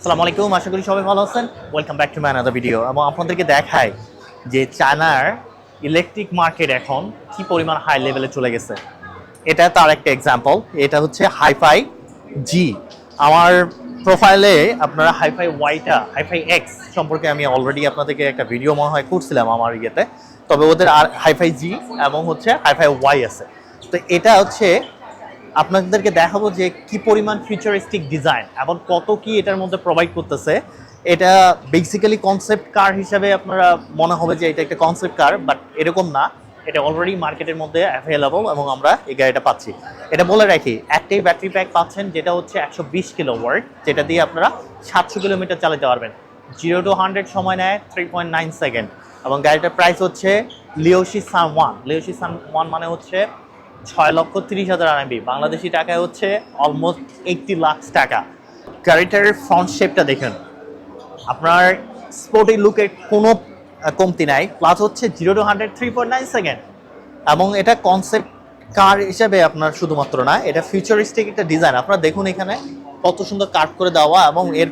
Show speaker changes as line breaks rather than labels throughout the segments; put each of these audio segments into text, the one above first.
আসসালামু আলাইকুম, আশা করি সবাই ভালো আছেন। Welcome back to my another video এবং আপনাদেরকে দেখাই যে চায়নার ইলেকট্রিক মার্কেট এখন কি পরিমাণ হাই লেভেলে চলে গেছে। এটা তার একটা এক্সাম্পল এটা হচ্ছে হাইফাই জি আমার প্রোফাইলে আপনারা হাইফাই ওয়াইটা হাইফাই এক্স সম্পর্কে আমি অলরেডি আপনাদেরকে একটা ভিডিও মনে হয় করছিলাম আমার ইয়েতে। তবে ওদের আর হাইফাই জি এবং হচ্ছে হাইফাই ওয়াই আছে। তো এটা হচ্ছে আপনাদেরকে দেখাবো যে কি পরিমাণ ফিউচারিস্টিক ডিজাইন এবং কত কি এটার মধ্যে প্রোভাইড করতেছে। এটা বেসিক্যালি কনসেপ্ট কার হিসাবে আপনারা মনে হবে যে এটা একটা কনসেপ্ট কার বাট এরকম না। এটা অলরেডি মার্কেটের মধ্যে অ্যাভেলেবল এবং আমরা এই গাড়িটা পাচ্ছি। এটা বলে রাখি, একটাই ব্যাটারি প্যাক পাচ্ছেন যেটা হচ্ছে একশো বিশ কিলো ওয়ার্ড যেটা দিয়ে আপনারা সাতশো কিলোমিটার চালাতে পারবেন। জিরো টু হান্ড্রেড সময় নেয় থ্রি পয়েন্ট নাইন সেকেন্ড এবং গাড়িটার প্রাইস হচ্ছে লিওসি সান ওয়ান লিওসি সান ওয়ান মানে হচ্ছে ছয় লক্ষ তিরিশ হাজার আরএমবি। বাংলাদেশি টাকায় হচ্ছে অলমোস্ট এইটটি লাখ টাকা। গাড়িটার ফ্রন্ট শেপটা দেখেন। আপনার স্পোর্টি লুকের কোনো কমতি নাই। প্লাস হচ্ছে zero to hundred three point nine second এবং এটা কনসেপ্ট কার হিসাবে আপনার শুধুমাত্র না, এটা ফিউচারিস্টিক একটা ডিজাইন আপনারা দেখুন এখানে কত সুন্দর কাট করে দেওয়া এবং এর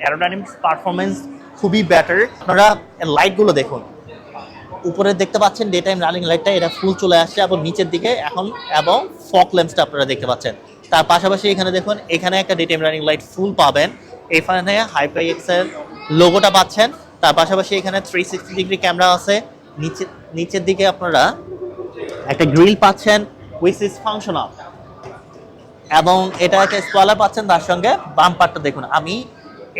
অ্যারোডাইনামিক্স পারফরমেন্স খুবই বেটার আপনারা লাইটগুলো দেখুন। উপরে দেখতে পাচ্ছেন ডে টাইম রানিং লাইটটা এটা ফুল চলে আসছে এবং নিচের দিকে এখন এবং ফক ল্যাম্পসটা আপনারা দেখতে পাচ্ছেন। তার পাশাপাশি এখানে দেখুন, এখানে একটা day time running light full পাবেন। এখানে হাইপাই এক্সেল লোগোটা পাচ্ছেন। তার পাশাপাশি এখানে থ্রি সিক্সটি ডিগ্রি ক্যামেরা আছে। নিচে, নিচের দিকে আপনারা একটা গ্রিল পাচ্ছেন উইচ ইজ ফাংশনাল এবং এটা একটা স্পয়লার পাচ্ছেন, তার সঙ্গে বাম পার্টটা দেখুন। আমি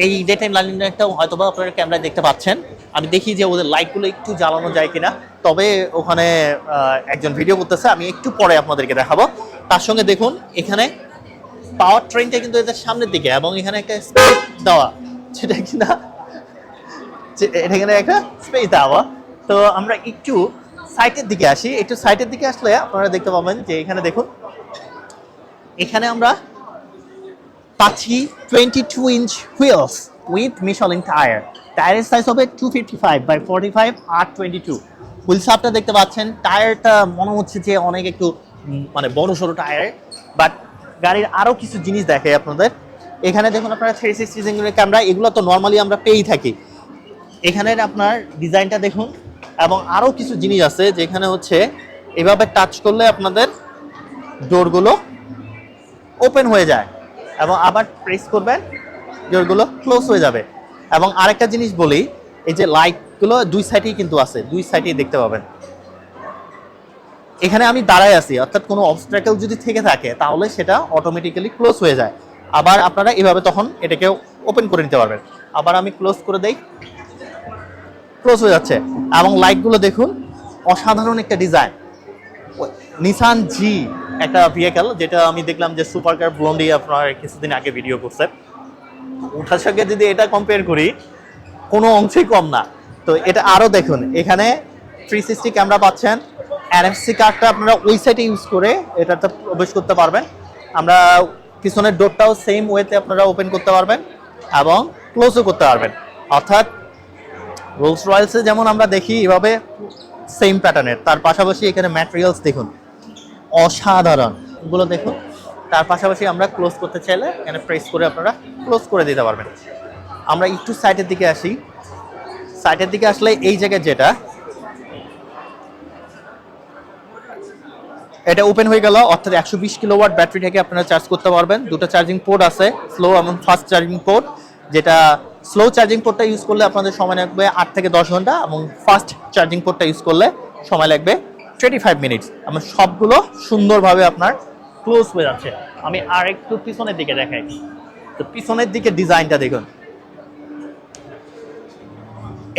এই ডে টাইম লাইনটাও হয়তো বা আপনারা ক্যামেরায় দেখতে পাচ্ছেন। আমি দেখি যে ওদের লাইটগুলো একটু জ্বালানো যায় কিনা। তবে ওখানে একজন ভিডিও করতেছে, আমি একটু পরে আপনাদেরকে দেখাবো। তার সঙ্গে দেখুন, এখানে পাওয়ার ট্রেনটা কিন্তু এদের সামনের দিকে, এবং এখানে একটা স্পেস দেওয়া। সেটা কিনা এখানে একটা স্পেস দেওয়া। তো আমরা একটু সাইটের দিকে আসি। একটু সাইটের দিকে আসলে আপনারা দেখতে পাবেন যে এখানে দেখুন, এখানে আমরা পাচ্ছি twenty two inch wheels with Michelin tyre টায়ারের সাইজ হবে two fifty five by forty five R twenty two wheel সাপটা দেখতে পাচ্ছেন। টায়ারটা মনে হচ্ছে যে অনেক একটু মানে বড় সড়ো টায়ার বাট গাড়ির আরও কিছু জিনিস দেখে আপনাদের। এখানে দেখুন আপনারা থ্রি সিক্সটি সিঙ্গুলের ক্যামেরা এগুলো তো নর্মালি আমরা পেয়েই থাকি। এখানের আপনার ডিজাইনটা দেখুন, এবং আরও কিছু জিনিস আছে যেখানে হচ্ছে, এভাবে টাচ করলে আপনাদের ডোরগুলো ওপেন হয়ে যায়, এবং আবার প্রেস করবেন। ডোরগুলো ক্লোজ হয়ে যাবে। এবং আরেকটা জিনিস বলি, এই যে লাইটগুলো দুই সাইডেই কিন্তু আছে, দুই সাইডেই দেখতে পাবেন। এখানে আমি দাঁড়ায় আছি, অর্থাৎ কোনো অবস্ট্রাকেল যদি থেকে থাকে, তাহলে সেটা অটোমেটিক্যালি ক্লোজ হয়ে যায়। আবার আপনারা এভাবে তখন এটাকে ওপেন করে নিতে পারবেন। আবার আমি ক্লোজ করে দেই ক্লোজ হয়ে যাচ্ছে। এবং লাইটগুলো দেখুন, অসাধারণ একটা ডিজাইন নিসান জি একটা ভেহিকেল যেটা আমি দেখলাম যে সুপার কার ব্লন্ডি আপনার কিছুদিন আগে ভিডিও করছে ওটার সঙ্গে যদি এটা কম্পেয়ার করি, কোনো অংশেই কম না। তো এটা আরও দেখুন, এখানে থ্রি সিক্সটি ক্যামেরা পাচ্ছেন। এনএফসি কার্ডটা আপনারা ওই সাইডে ইউজ করে এটাতে প্রবেশ করতে পারবেন। আমরা পিছনের ডোরটাও সেম ওয়েতে আপনারা ওপেন করতে পারবেন এবং ক্লোজও করতে পারবেন। অর্থাৎ রোলস রয়েলসে যেমন আমরা দেখি, এভাবে সেম প্যাটার্নের তার পাশাপাশি এখানে ম্যাটেরিয়ালস দেখুন। অসাধারণ। এগুলো দেখুন। তার পাশাপাশি আমরা ক্লোজ করতে চাইলে এখানে প্রেস করে আপনারা ক্লোজ করে দিতে পারবেন। আমরা একটু সাইডের দিকে আসি। সাইডের দিকে আসলে এই জায়গায় যেটা, এটা ওপেন হয়ে গেল, অর্থাৎ একশো বিশ কিলোওয়াট ব্যাটারি থেকে আপনারা চার্জ করতে পারবেন। দুটো চার্জিং পোর্ট আছে স্লো এবং ফাস্ট চার্জিং পোর্ট যেটা স্লো চার্জিং পোর্টটা ইউজ করলে আপনাদের সময় লাগবে আট থেকে দশ ঘণ্টা এবং ফাস্ট চার্জিং পোর্টটা ইউজ করলে সময় লাগবে টোয়েন্টি ফাইভ মিনিটস আমার সবগুলো সুন্দরভাবে আপনার ক্লোজ হয়ে যাচ্ছে। আমি আর একটু পিছনের দিকে দেখাই। তো পিছনের দিকে ডিজাইনটা দেখুন।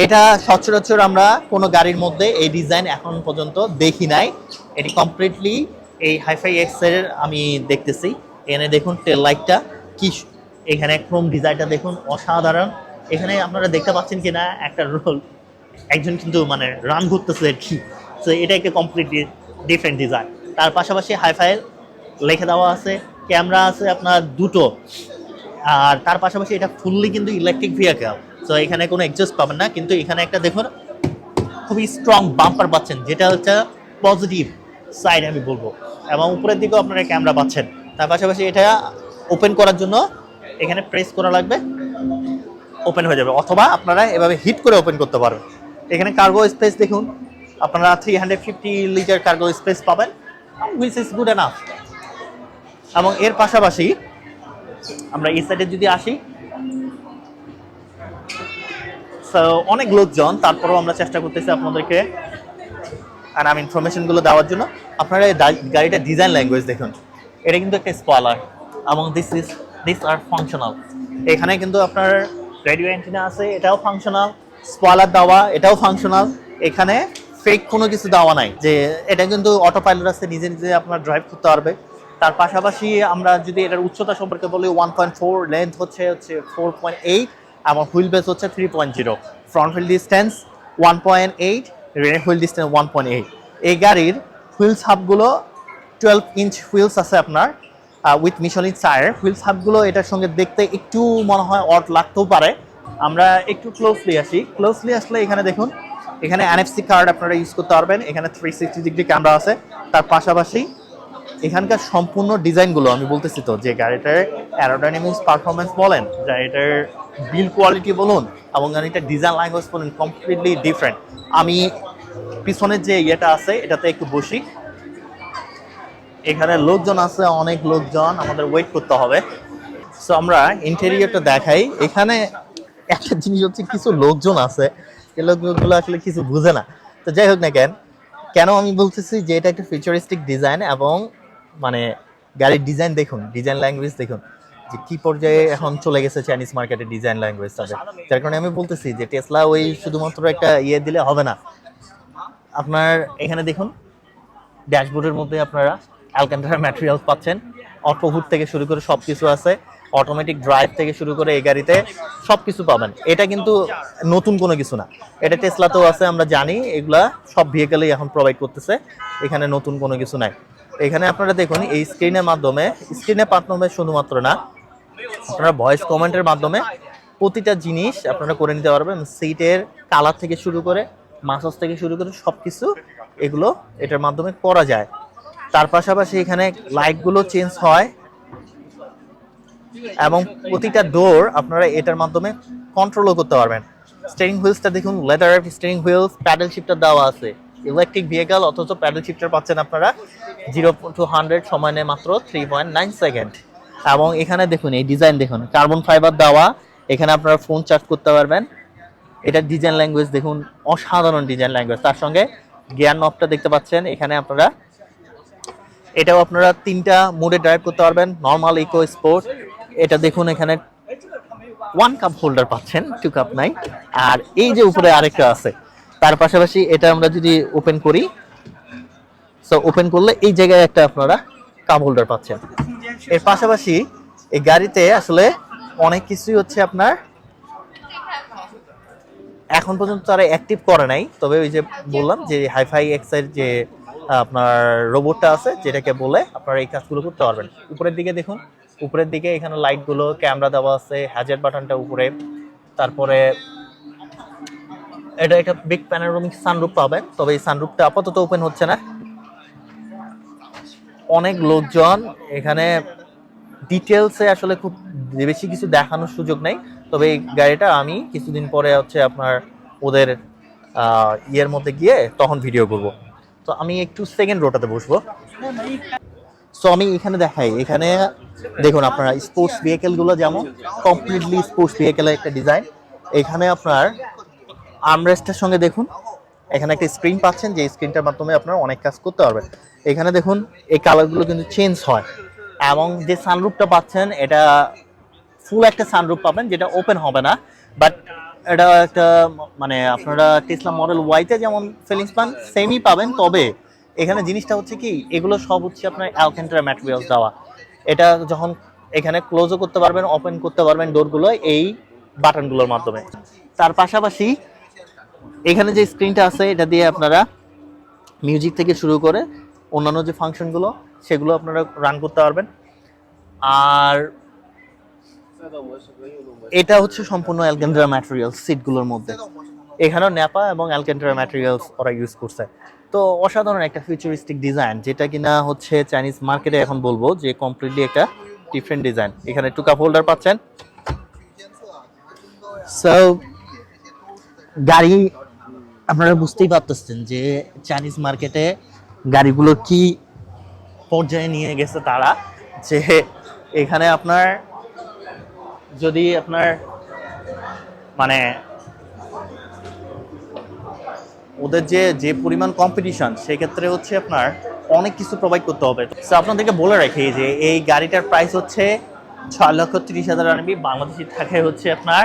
এটা সচরাচর আমরা কোনো গাড়ির মধ্যে এই ডিজাইন এখন পর্যন্ত দেখি নাই। এটি কমপ্লিটলি এই হাইফাই এক্সের আমি দেখতেছি। এখানে দেখুন টেল লাইটটা কি এখানে ক্রোম ডিজাইনটা দেখুন, অসাধারণ। এখানে আপনারা দেখতে পাচ্ছেন কিনা একটা রোল। একজন কিন্তু মানে রান ঘুরতেছে আর কি। তো এটা একটা কমপ্লিটলি ডিফারেন্ট ডিজাইন তার পাশাপাশি হাইফাই লিখে দেওয়া আছে, ক্যামেরা আছে আপনার দুটো। আর তার পাশাপাশি এটা ফুললি কিন্তু ইলেকট্রিক ভেহিকেল তো এখানে কোনো এক্সস্ট পাবেন না, কিন্তু এখানে একটা দেখুন, খুবই স্ট্রং বাম্পার পাচ্ছেন, যেটা হচ্ছে পজিটিভ সাইড আমি বলব। এবং উপরের দিকেও আপনারা ক্যামেরা পাচ্ছেন। তার পাশাপাশি এটা ওপেন করার জন্য এখানে প্রেস করা লাগবে ওপেন হয়ে যাবে। অথবা আপনারা এভাবে হিট করে ওপেন করতে পারবেন। এখানে কার্গো স্পেস দেখুন, আপনারা three hundred fifty litre cargo space পাবেন। উইচ ইজ গুড এনাফ এবং এর পাশাপাশি আমরা এই সাইডে যদি আসি অনেক লোকজন, তারপরেও আমরা চেষ্টা করতেছি আপনাদেরকে আর আমি ইনফরমেশনগুলো দেওয়ার জন্য। আপনারা গাড়িটা ডিজাইন ল্যাঙ্গুয়েজ দেখুন। এটা কিন্তু একটা স্পয়লার এবং this is this are functional এখানে কিন্তু আপনার রেডিও অ্যান্টিনা আছে, এটাও ফাংশনাল স্পয়লার দেওয়া, এটাও ফাংশনাল এখানে ফেক কোনো কিছু দেওয়া নাই যে এটা কিন্তু অটো পাইলট আছে, নিজে নিজে আপনার ড্রাইভ করতে পারবে। তার পাশাপাশি আমরা যদি এটার উচ্চতা সম্পর্কে বলি ওয়ান পয়েন্ট ফোর লেন্থ হচ্ছে হচ্ছে ফোর পয়েন্ট এইট এবং হুইল বেস হচ্ছে three point zero front wheel distance one point eight rear wheel distance one point eight এই গাড়ির হুইলস হাবগুলো টুয়েলভ ইঞ্চ হুইলস আছে আপনার উইথ মিশলিন টায়ার হুইল হাবগুলো এটার সঙ্গে দেখতে একটু মনে হয় অট লাগতেও পারে। আমরা একটু ক্লোজলি আসি। ক্লোজলি আসলে এখানে দেখুন, এখানে এনএফসি কার্ড আপনারা ইউজ করতে পারবেন। এখানে থ্রি সিক্সটি ডিগ্রি ক্যামেরা আছে। তার পাশাপাশি এখানকার সম্পূর্ণ ডিজাইনগুলো, আমি বলতেছি তো, যে গাড়িটার অ্যারোডাইনামিক্স পারফরমেন্স বলেন, গাড়িটার বিল কোয়ালিটি বলুন, এবং গাড়িটার ডিজাইন ল্যাঙ্গুয়েজ বলুন কমপ্লিটলি ডিফারেন্ট আমি পিছনের যে ইয়েটা আছে, এটাতে একটু বসি। এখানে লোকজন আছে, অনেক লোকজন, আমাদের ওয়েট করতে হবে। সো আমরা ইন্টেরিয়রটা দেখাই। এখানে একটা জিনিস হচ্ছে, কিছু লোকজন আছে। এই লোকগুলো আসলে কিছু বুঝে না। তো যাই হোক না কেন কেন আমি বলতেছি যে এটা একটা ফিউচারিস্টিক ডিজাইন এবং মানে গাড়ির ডিজাইন দেখুন ডিজাইন ল্যাঙ্গুয়েজ দেখুন, যে কি পর্যায়ে এখন চলে গেছে চাইনিজ মার্কেটে ডিজাইন ল্যাঙ্গুয়েজ তাদের। যার কারণে আমি বলতেছি যে টেসলা ওই শুধুমাত্র একটা ইয়ে দিলে হবে না। আপনার এখানে দেখুন, ড্যাশবোর্ডের মধ্যে আপনারা অ্যালকান্টারা ম্যাটেরিয়ালস পাচ্ছেন। অটোহুড থেকে শুরু করে সব কিছু আছে। অটোমেটিক ড্রাইভ থেকে শুরু করে এই গাড়িতে সব কিছু পাবেন। এটা কিন্তু নতুন কোনো কিছু না। এটা টেসলাতেও আছে, আমরা জানি। এগুলা সব ভেহিকেলেই এখন প্রোভাইড করতেছে। এখানে নতুন কোনো কিছু নাই। এখানে আপনারা দেখুন, এই স্ক্রিনের মাধ্যমে স্ক্রিনের মাধ্যমে শুধুমাত্র না, আপনারা ভয়েস কমেন্টের মাধ্যমে প্রতিটা জিনিস আপনারা করে নিতে পারবেন। সিটের কালার থেকে শুরু করে মাসাজ থেকে শুরু করে সব কিছু এগুলো এটার মাধ্যমে করা যায়। তার পাশাপাশি এখানে লাইটগুলো চেঞ্জ হয় এবং প্রতিটা ডোর আপনারা এটার মাধ্যমে কন্ট্রোলও করতে পারবেন। স্টিয়ারিং হুইলসটা দেখুন leather steering wheels paddle shifter দেওয়া আছে। ইলেকট্রিক ভেহিকেল অথচ প্যাডেল শিফটার পাচ্ছেন আপনারা। জিরো টু হান্ড্রেড সময় নেয় মাত্র থ্রি পয়েন্ট নাইন সেকেন্ড এবং এখানে দেখুন, এই ডিজাইন দেখুন কার্বন ফাইবার দেওয়া, এখানে আপনারা ফোন চার্জ করতে পারবেন। এটা ডিজাইন ল্যাঙ্গুয়েজ দেখুন, অসাধারণ ডিজাইন ল্যাঙ্গুয়েজ তার সঙ্গে গিয়ার নবটা দেখতে পাচ্ছেন, এখানে আপনারা, এটাও আপনারা তিনটা মোডে ড্রাইভ করতে পারবেন নর্মাল ইকো স্পোর্ট এটা দেখুন, এখানে ওয়ান কাপ হোল্ডার পাচ্ছেন টু কাপ নাই। আর এই যে উপরে আরেকটা আছে, তার পাশাপাশি এটা আমরা যদি ওপেন করি ওপেন করলে এই জায়গায় একটা আপনারা কাপ হোল্ডার পাচ্ছেন। এর পাশাপাশি এই গাড়িতে আসলে অনেক কিছুই হচ্ছে আপনার এখন পর্যন্ত তারা অ্যাক্টিভ করে নাই। তবে ওই যে বললাম যে হাইফাই এক্সের যে আপনার রোবটটা আছে, যেটাকে বলে আপনারা এই কাজগুলো করতে পারবেন। উপরের দিকে দেখুন, উপরের দিকে এখানে লাইটগুলো ক্যামেরা দেওয়া আছে হ্যাজেট বাটনটা উপরে। তারপরে এটা একটা বিগ প্যানোরামিক সানরুফ পাবেন, তবে এই সানরুফটা আপাতত ওপেন হচ্ছে না। অনেক লোকজন এখানে ডিটেলসে আসলে খুব বেশি কিছু দেখানোর সুযোগ নেই। তবে এই গাড়িটা আমি কিছুদিন পরে হচ্ছে আপনার ওদের ইয়ের মধ্যে গিয়ে তখন ভিডিও করব। তো আমি একটু সেকেন্ড রোটাতে বসবো। সো আমি এখানে দেখাই, এখানে দেখুন আপনারা স্পোর্টস ভেহিকেলগুলো যেমন কমপ্লিটলি স্পোর্টস ভেহিকেলের একটা ডিজাইন এখানে আপনার আর্মরেস্টের সঙ্গে দেখুন এখানে একটা স্ক্রিন পাচ্ছেন, যে স্ক্রিনটার মাধ্যমে আপনারা অনেক কাজ করতে পারবেন। এখানে দেখুন, এই কালারগুলো কিন্তু চেঞ্জ হয়। এবং যে সানরুফটা পাচ্ছেন, এটা ফুল একটা সানরুফ পাবেন, যেটা ওপেন হবে না। বাট এটা একটা মানে আপনারা টেসলা মডেল ওয়াইতে যেমন ফিলিংস পান সেমই পাবেন। তবে এখানে জিনিসটা হচ্ছে কি, এগুলো সব হচ্ছে আপনার অ্যালকেন্ট্রা ম্যাটেরিয়ালস দেওয়া। এটা যখন এখানে ক্লোজও করতে পারবেন ওপেন করতে পারবেন ডোরগুলো এই বাটনগুলোর মাধ্যমে। তার পাশাপাশি এখানে যে স্ক্রিনটা আছে, এটা দিয়ে আপনারা মিউজিক থেকে শুরু করে অন্যান্য যে ফাংশনগুলো সেগুলো আপনারা রান করতে পারবেন। আর এটা হচ্ছে সম্পূর্ণ অ্যালকেন্ড্রা ম্যাটেরিয়ালস সিটগুলোর মধ্যে। এখানেও ন্যাপা এবং অ্যালকেন্ড্রা ম্যাটেরিয়ালস ওরা ইউজ করছে। তো অসাধারণ একটা ফিউচারিস্টিক ডিজাইন যেটা কিনা হচ্ছে চাইনিজ মার্কেটে এখন বলব যে কমপ্লিটলি একটা ডিফারেন্ট ডিজাইন এখানে টু কাপ হোল্ডার পাচ্ছেন। সো গাড়ি আপনারা বুঝতেই পারতেছেন যে চাইনিজ মার্কেটে গাড়িগুলো কি পর্যায়ে নিয়ে গেছে তারা, যে এখানে আপনার যদি আপনার মানে ওদের যে যে পরিমাণ কম্পিটিশন সেক্ষেত্রে হচ্ছে আপনার অনেক কিছু প্রোভাইড করতে হবে। সো আপনাদেরকে বলে রাখি যে, এই গাড়িটার প্রাইস হচ্ছে ছয় লক্ষ তিরিশ হাজার আরবি, বাংলাদেশি টাকায় হচ্ছে আপনার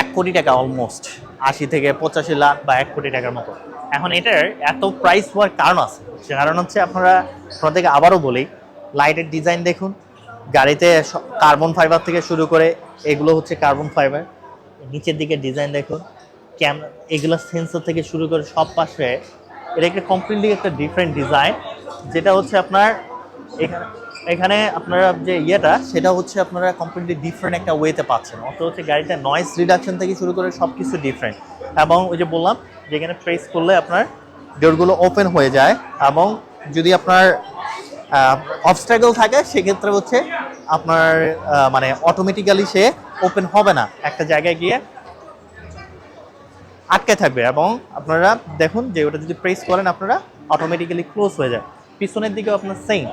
এক কোটি টাকা অলমোস্ট আশি থেকে পঁচাশি লাখ বা এক কোটি টাকার মতো। এখন এটার এত প্রাইস হওয়ার কারণ আছে। সে কারণ হচ্ছে আপনারা থেকে আবারও বলি লাইটের ডিজাইন দেখুন, গাড়িতে কার্বন ফাইবার থেকে শুরু করে এগুলো হচ্ছে কার্বন ফাইবার নিচের দিকে ডিজাইন দেখুন ক্যামেরা এগুলো সেন্সর থেকে শুরু করে সব পাশে, এটা একটা কমপ্লিটলি একটা ডিফারেন্ট ডিজাইন যেটা হচ্ছে আপনার এখানে এখানে আপনারা যে ইয়েটা, সেটা হচ্ছে আপনারা কমপ্লিটলি ডিফারেন্ট একটা ওয়েতে পাচ্ছেন। অত হচ্ছে গাড়িটা নয়েজ রিডাকশন থেকে শুরু করে সব কিছু ডিফারেন্ট এবং ওই যে বললাম যেখানে প্রেস করলে আপনার ডোরগুলো ওপেন হয়ে যায় এবং যদি আপনার অবস্ট্রাগল থাকে, সেক্ষেত্রে হচ্ছে আপনার মানে অটোমেটিক্যালি সে ওপেন হবে না। একটা জায়গায় গিয়ে আটকে থাকবে এবং আপনারা দেখুন যে ওটা যদি প্রেস করেন, আপনারা অটোমেটিক্যালি ক্লোজ হয়ে যায়। পিছনের দিকেও আপনার সেম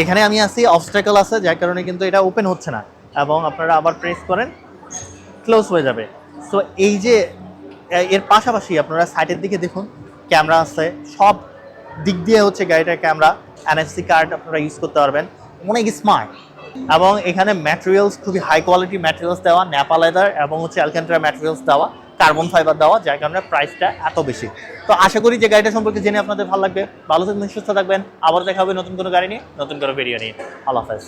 এখানে আমি আছি অবস্ট্রাকল আছে, যার কারণে কিন্তু এটা ওপেন হচ্ছে না। এবং আপনারা আবার প্রেস করেন ক্লোজ হয়ে যাবে। সো এই যে এর পাশাপাশি আপনারা সাইডের দিকে দেখুন ক্যামেরা আছে। সব দিক দিয়ে হচ্ছে গাড়িটার ক্যামেরা এনএফসি কার্ড আপনারা ইউজ করতে পারবেন। অনেক স্মার্ট এবং এখানে ম্যাটেরিয়ালস খুবই হাই কোয়ালিটি ম্যাটেরিয়ালস দেওয়া ন্যাপা লেদার এবং হচ্ছে অ্যালকান্ট্রা ম্যাটেরিয়ালস দেওয়া। কার্বন ফাইবার দেওয়া, যার কারণে প্রাইসটা এত বেশি। তো আশা করি যে গাড়িটা সম্পর্কে জেনে আপনাদের ভালো লাগবে। ভালো থাকবেন, সুস্থ থাকবেন। আবার দেখা হবে নতুন কোনো গাড়ি নিয়ে, নতুন কোনো ভিডিও নিয়ে। আল্লাহ হাফেজ।